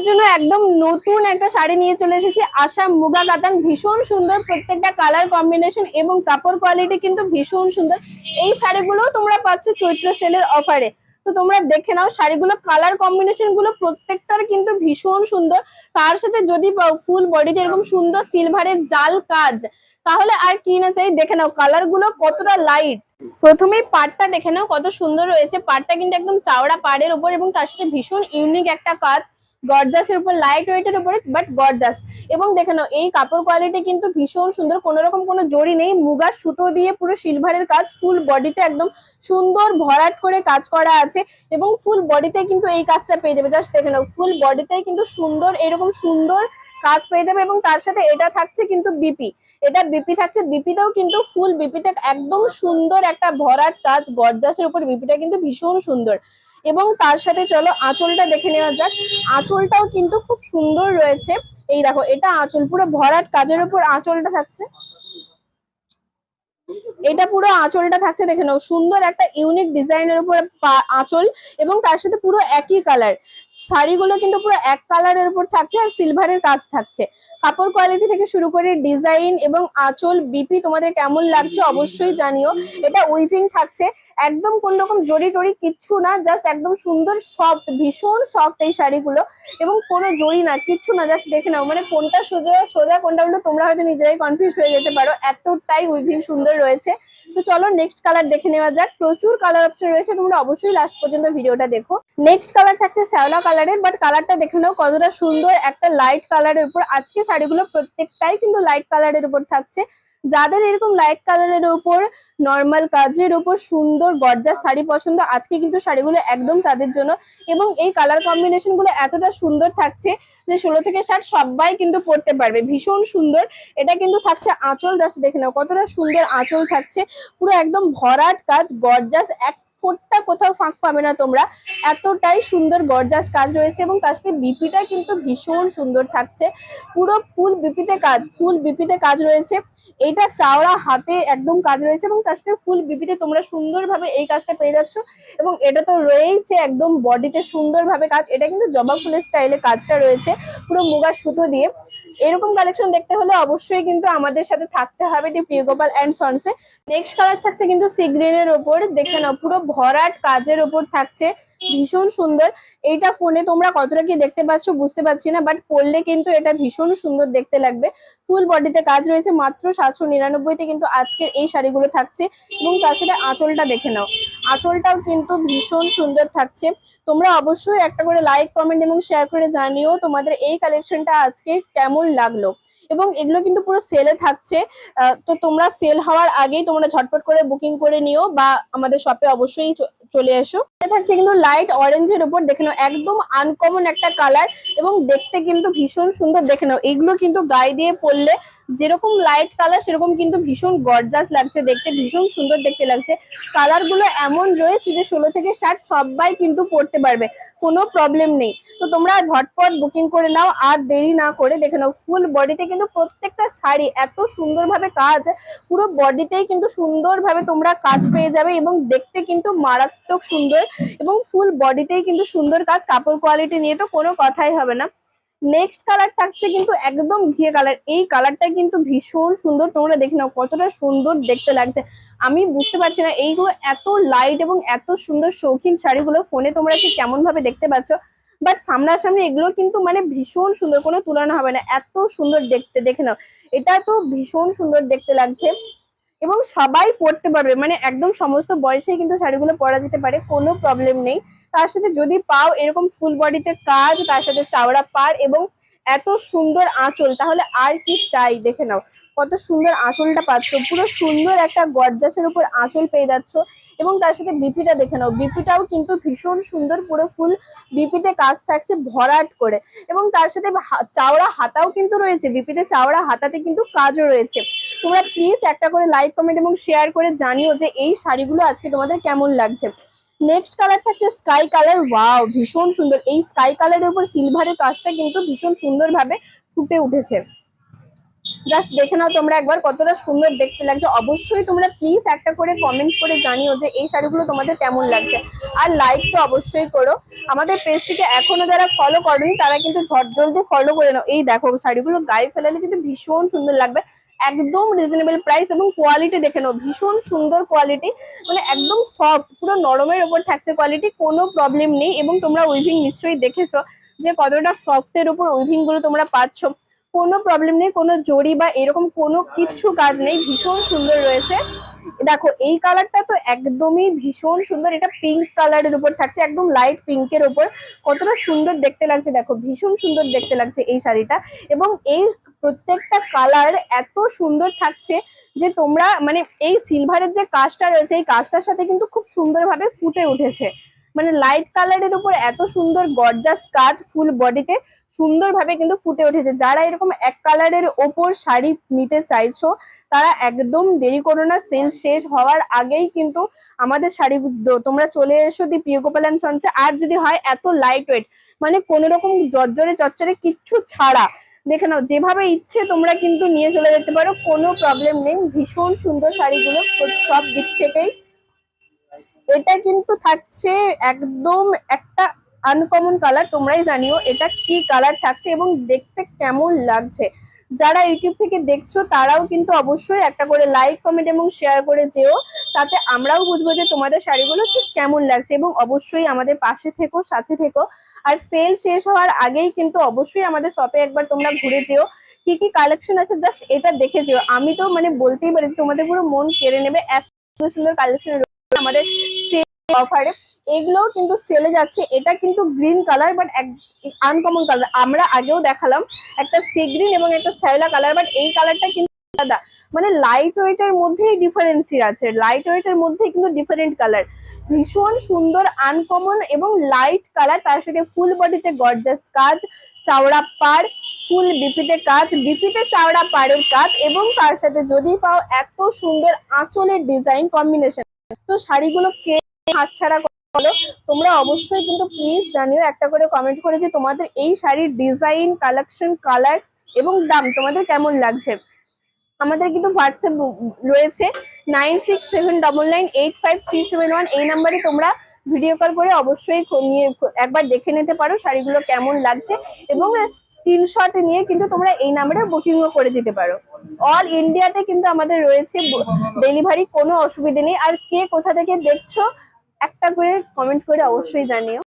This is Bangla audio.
তোমাদের জন্য একদম নতুন একটা শাড়ি নিয়ে চলে এসেছি। আসাম মুগা কাতান ভীষণ সুন্দর প্রত্যেকটা কালার কম্বিনেশন এবং কাপড় কোয়ালিটি কিন্তু ভীষণ সুন্দর। এই শাড়িগুলো তোমরা পাচ্ছ চৈত্র সেলের অফারে তো তোমরা দেখে নাও, শাড়িগুলো কালার কম্বিনেশনগুলো প্রত্যেকটার কিন্তু ভীষণ সুন্দর। তার সাথে যদি ফুল বডিতে এরকম সুন্দর সিলভারের জাল কাজ, তাহলে আর কি না চাই? দেখে নাও কালারগুলো কতটা লাইট প্রথমেই পাড়টা দেখে নাও কত সুন্দর রয়েছে। পাড়টা কিন্তু একদম চাওড়া পাড়ের উপর এবং তার সাথে ভীষণ ইউনিক একটা কাজ। গর্জাসের উপর লাইট ওয়েটের উপরে বাট গর্জাস। এবং দেখে নাও, এই কাপড় কোয়ালিটি কিন্তু ভীষণ সুন্দর কোনো রকম কোনো জড়ি নেই। মুগার সুতো দিয়ে পুরো সিলভারের কাজ ফুল বডিতে একদম সুন্দর ভরাট করে কাজ করা আছে এবং ফুল বডিতে কিন্তু এই কাজটা পেয়ে যাবে। জাস্ট দেখে নাও ফুল বডিতে কিন্তু সুন্দর, এরকম সুন্দর কাজ পেয়ে যাবে এবং তার সাথে এটা থাকছে কিন্তু বিপি এটা বিপি থাকছে বিপিতেও কিন্তু ফুল বিপিতে একদম সুন্দর একটা ভরাট কাজ, গর্জাসের উপর বিপিটা কিন্তু ভীষণ সুন্দর। এবং তার সাথে চলো আঁচলটা দেখে নেওয়া যাক। আঁচলটাও কিন্তু খুব সুন্দর রয়েছে। এই দেখো, এটা আঁচল, পুরো ভরাট কাজের উপর আঁচলটা থাকছে। এটা পুরো আঁচলটা থাকছে, দেখে নাও, সুন্দর একটা ইউনিক ডিজাইনের উপর আঁচল এবং তার সাথে পুরো একই কালার। শাড়িগুলো কিন্তু পুরো এক কালারের উপর থাকছে আর সিলভারের কাজ থাকছে। কাপড় কোয়ালিটি থেকে শুরু করে ডিজাইন এবং আঁচল বিপি তোমাদের কেমন লাগছে অবশ্যই জানিও। এটা উইভিং থাকছে, একদম কোন রকম জড়ি টড়ি কিচ্ছু না জাস্ট একদম সুন্দর সফট ভীষণ সফট এই শাড়িগুলো। এবং কোনো জড়ি না, কিচ্ছু না জাস্ট দেখে নাও। মানে কোনটা সোজা সোজা, কোনটা উল্টো, তোমরা হয়তো নিজেরাই কনফিউজ হয়ে যেতে পারো। এতটাই উইভিং সুন্দর রয়েছে। তো চলো নেক্সট কালার দেখে নেওয়া যাক। প্রচুর কালার অপশন রয়েছে, তোমরা অবশ্যই লাস্ট পর্যন্ত ভিডিওটা দেখো। নেক্সট কালার থাকছে শ্যাওলা কালারের বাট কালারটা দেখে নাও কতটা সুন্দর একটা লাইট কালারের উপর। আজকে শাড়িগুলো প্রত্যেকটাই কিন্তু লাইট কালারের উপর থাকছে। যাদের এরকম লাইট কালারের উপর নর্মাল কাজের উপর সুন্দর গর্জার শাড়ি পছন্দ, আজকে কিন্তু শাড়িগুলো একদম তাদের জন্য। এবং এই কালার কম্বিনেশনগুলো এতটা সুন্দর থাকছে যে ষোলো থেকে ষাট সবাই কিন্তু পড়তে পারবে। ভীষণ সুন্দর। এটা কিন্তু থাকছে আঁচল জাস্ট দেখে নাও কতটা সুন্দর আঁচল থাকছে। পুরো একদম ভরাট কাজ, গর্জাস এক ফোটটা কোথাও ফাঁক পাবে না তোমরা। এতটাই সুন্দর গর্জাস কাজ রয়েছে এবং তার সাথে বিপিটা কিন্তু ভীষণ সুন্দর থাকছে। পুরো ফুল বিপিতে কাজ, ফুল বিপিতে কাজ রয়েছে। এটা চাওড়া হাতে একদম কাজ রয়েছে এবং তার সাথে ফুল বিপিতে তোমরা সুন্দরভাবে এই কাজটা পেয়ে যাচ্ছ। এবং এটা তো রয়েইছে একদম বডিতে সুন্দরভাবে কাজ। এটা কিন্তু জবা ফুলের স্টাইলে কাজটা রয়েছে, পুরো মুগার সুতো দিয়ে। এরকম কালেকশন দেখতে হলে অবশ্যই কিন্তু আমাদের সাথে থাকতে হবে দি প্রিয়গোপাল অ্যান্ড সনসে। নেক্সট কালার থাকছে কিন্তু সি গ্রিনের ওপর। দেখে নাও, পুরো ভরাট কাজের ওপর থাকছে। ভীষণ সুন্দর। এইটা ফোনে তোমরা কতটা কি দেখতে পাচ্ছ বুঝতে পারছি না বাট পরলে কিন্তু এটা ভীষণ সুন্দর দেখতে লাগবে। ফুল বডিতে কাজ রয়েছে, মাত্র সাতশো নিরানব্বইতে কিন্তু আজকের এই শাড়িগুলো থাকছে। এবং তার সাথে আঁচলটা দেখে নাও। আঁচলটাও কিন্তু ভীষণ সুন্দর থাকছে। তোমরা অবশ্যই একটা করে লাইক কমেন্ট এবং শেয়ার করে জানিও তোমাদের এই কালেকশনটা আজকে কেমন লাগল। এবং এগুলো কিন্তু পুরো সেলে থাকছে। তো তোমরা সেল হওয়ার আগেই তোমরা ঝটপট করে বুকিং করে নিও বা আমাদের শপে অবশ্যই চলে এসো। থাকছে কিন্তু লাইট অরেঞ্জের উপর, দেখে নাও, একদম আনকমন একটা কালার এবং দেখতে কিন্তু ভীষণ সুন্দর, দেখে নাও, এগুলো কিন্তু গায়ে দিয়ে পরলে যেরকম লাইট কালার সেরকম কিন্তু ভীষণ গর্জাস লাগছে দেখতে, ভীষণ সুন্দর দেখতে লাগছে। কালারগুলো এমন রয়েছে যে ষোলো থেকে ষাট সবাই কিন্তু পড়তে পারবে, কোনো প্রবলেম নেই। তো তোমরা ঝটপট বুকিং করে নাও, আর দেরি না করে দেখে নাও ফুল বডিতে কিন্তু প্রত্যেকটা শাড়ি এত সুন্দরভাবে কাজ পুরো বডিতেই কিন্তু সুন্দরভাবে তোমরা কাজ পেয়ে যাবে এবং দেখতে কিন্তু মারাত্মক সুন্দর এবং ফুল বডিতেই কিন্তু সুন্দর কাজ, কাপড় কোয়ালিটি নিয়ে তো কোনো কথাই হবে না। নেক্সট কালার থাকছে কিন্তু একদম ঘিয়ে কালার এই কালারটা কিন্তু ভীষণ সুন্দর। তোমরা দেখে নাও কতটা সুন্দর দেখতে লাগছে। আমি বুঝতে পারছি না এইগুলো এত লাইট এবং এত সুন্দর শৌখিন শাড়িগুলো ফোনে তোমরা কি কেমন ভাবে দেখতে পাচ্ছ। বাট সামনাসামনি এগুলো কিন্তু মানে ভীষণ সুন্দর, কোনো তুলনা হবে না। এত সুন্দর দেখতে, দেখে নাও। এটা তো ভীষণ সুন্দর দেখতে লাগছে। এবং সবাই পড়তে পারবে। মানে একদম সমস্ত বয়সেই কিন্তু শাড়িগুলো পরা যেতে পারে, কোনো প্রবলেম নেই। তার সাথে যদি পাও এরকম ফুল বডিতে কাজ, তার সাথে চাওড়া পার এবং এত সুন্দর আঁচল, তাহলে আর কি চাই? দেখে নাও। কত সুন্দর আঁচলটা পাচ্ছ। পুরো সুন্দর একটা গর্জাসের উপর আঁচল পেয়ে যাচ্ছ এবং তার সাথে বিপিটা দেখে নাও। বিপিটাও কিন্তু ভীষণ সুন্দর পুরো ফুল বিপিতে কাজ থাকছে ভরাট করে। এবং তার সাথে চাওড়া হাতাও কিন্তু রয়েছে। বিপিতে চাওড়া হাতাতে কিন্তু কাজও রয়েছে। তোমরা প্লিজ একটা করে লাইক কমেন্ট এবং শেয়ার করে জানিও যে এই শাড়িগুলো আজকে তোমাদের কেমন লাগছে। নেক্সট কালার থাকছে স্কাই কালার ওয়াও ভীষণ সুন্দর। এই স্কাই কালারের উপর সিলভারের কাজটা কিন্তু ভীষণ সুন্দরভাবে ফুটে উঠেছে। জাস্ট দেখে নাও তোমরা একবার কতটা সুন্দর দেখতে লাগছে। অবশ্যই তোমরা প্লিজ একটা করে কমেন্ট করে জানিও যে এই শাড়িগুলো তোমাদের কেমন লাগছে। আর লাইক তো অবশ্যই করো। আমাদের পেজটিকে এখনও যারা ফলো করেনি, তারা কিন্তু ঝট জলদি ফলো করে নাও। এই দেখো, শাড়িগুলো গায়ে ফেলালে কিন্তু ভীষণ সুন্দর লাগবে। একদম রিজনেবল প্রাইস এবং কোয়ালিটি দেখে নাও। ভীষণ সুন্দর কোয়ালিটি মানে একদম সফট পুরো নরমের ওপর থাকছে কোয়ালিটি কোনো প্রবলেম নেই। এবং তোমরা উইভিং নিশ্চয়ই দেখেছ যে কতটা সফটের উপর উইভিংগুলো তোমরা পাচ্ছ। কোনো প্রবলেম নেই, কোনো জড়ি বা এরকম কোনো কিচ্ছু কাজ নেই, ভীষণ সুন্দর রয়েছে। দেখো, এই কালারটা তো একদমই ভীষণ সুন্দর, এটা পিঙ্ক কালারের উপর থাকছে, একদম লাইট পিঙ্কের উপর। কতটা সুন্দর দেখতে লাগছে, দেখো, ভীষণ সুন্দর দেখতে লাগছে এই শাড়িটা। এবং এই প্রত্যেকটা কালার এত সুন্দর থাকছে যে তোমরা মানে এই সিলভারের যে কাজটা রয়েছে, এই কাজটার সাথে কিন্তু খুব সুন্দরভাবে ফুটে উঠেছে। মানে লাইট কালারের উপর এত সুন্দর গর্জাস কাজ ফুল বডিতে সুন্দরভাবে কিন্তু ফুটে উঠেছে। যারা এরকম এক কালারের ওপর শাড়ি নিতে চাইছো, তারা একদম দেরি করো না। সেল শেষ হওয়ার আগেই কিন্তু আমাদের শাড়ি তোমরা চলে এসো দি অ্যান্ড সন্সে আর যদি হয় এত লাইট ওয়েট মানে কোনো রকম জর্জরে চচ্চরে কিচ্ছু ছাড়া। দেখে নাও, যেভাবে ইচ্ছে তোমরা কিন্তু নিয়ে চলে যেতে পারো, কোনো প্রবলেম নেই। ভীষণ সুন্দর শাড়িগুলো সব দিক থেকেই এটা কিন্তু থাকছে একদম একটা আনকমন কালার তোমরাই জানিও এটা কি কালার থাকছে এবং দেখতে কেমন লাগছে। যারা ইউটিউব থেকে দেখছ, তারাও কিন্তু অবশ্যই একটা করে লাইক কমেন্ট এবং শেয়ার করে যেও, তাতে আমরাও বুঝব যে তোমাদের শাড়িগুলো ঠিক কেমন লাগছে এবং অবশ্যই আমাদের পাশে থেকো, সাথে থেকো। আর সেল শেষ হওয়ার আগেই কিন্তু অবশ্যই আমাদের শপে একবার তোমরা ঘুরে যেও। কি কি কালেকশন আছে জাস্ট এটা দেখে যেও। আমি তো মানে বলতেই পারি তোমাদের পুরো মন কেড়ে নেবে, এত সুন্দর কালেকশন আমাদের সেল অফারে এগুলোও কিন্তু সেলে যাচ্ছে। এটা কিন্তু green colour but uncommon colour আমরা আগেও দেখালাম একটা সি গ্রিন এবং একটা শ্যাওলা কালার বাট এই কালারটা কিন্তু আলাদা। মানে লাইট ওয়েটের মধ্যেই ডিফারেন্সি আছে। লাইট ওয়েটের মধ্যে কিন্তু ডিফারেন্ট কালার ভীষণ সুন্দর আনকমন এবং লাইট কালার তার সাথে ফুল বডিতে গর্জাস কাজ, চাওড়া পাড় ফুল বিপিতে কাজ, বিপিতে চাওড়া পাড়ের কাজ এবং তার সাথে যদি পাও এত সুন্দর আঁচলের ডিজাইন কম্বিনেশন তো শাড়িগুলো কে হাতছাড়া বলো? তোমরা অবশ্যই কিন্তু প্লিজ জানিও, একটা করে কমেন্ট করে যে তোমাদের এই শাড়ির ডিজাইন কালেকশন কালার এবং দাম তোমাদের কেমন লাগছে? আমাদের কিন্তু হোয়াটসঅ্যাপ রয়েছে nine six seven double nine eight five three seven one এই নাম্বারে তোমরা ভিডিও কল করে অবশ্যই একবার দেখে নিতে পারো শাড়িগুলো কেমন লাগছে। এবং স্ক্রিনশট নিয়ে কিন্তু তোমরা এই নাম্বারে বুকিংও করে দিতে পারো। অল ইন্ডিয়াতে কিন্তু আমাদের রয়েছে ডেলিভারি কোনো অসুবিধে নেই। আর কে কোথা থেকে দেখছ, একটা করে কমেন্ট করে অবশ্যই জানিও।